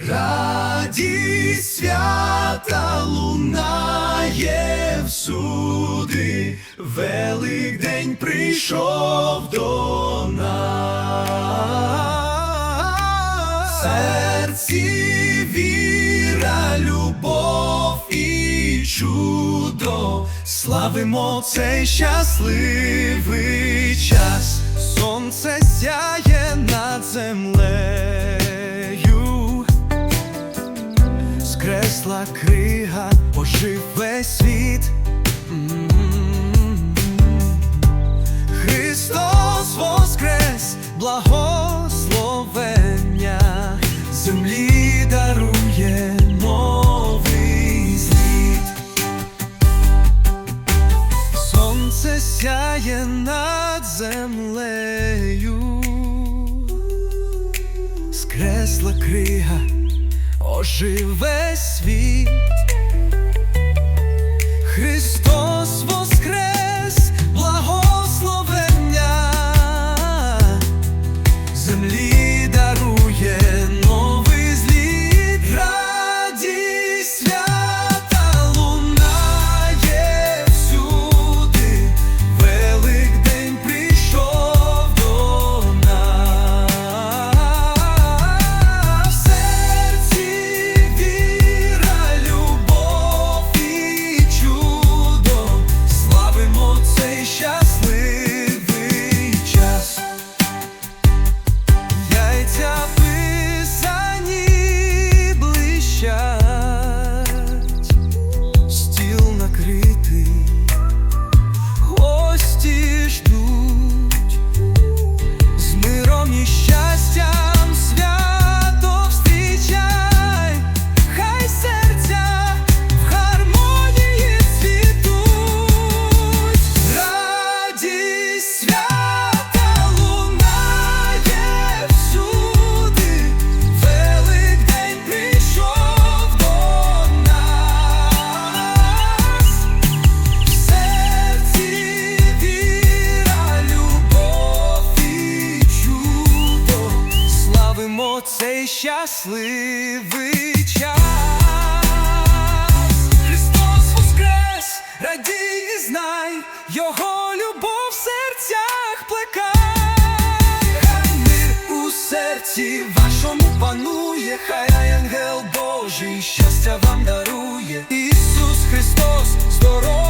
Радість свята лунає всюди, Великдень прийшов до нас. Серці віра, любов і чудо, славимо цей щасливий час. Сонце сяє скресла крига, ожив весь світ. Христос воскрес, благословення, землі дарує новий зліт. Сонце сяє над землею, скресла крига, ожив весь світ. Щасливий час. Христос воскрес, радій і знай, Його любов в серцях плекай. Хай мир у серці вашому панує, хай ангел Божий щастя вам дарує. Ісус Христос, здоров'я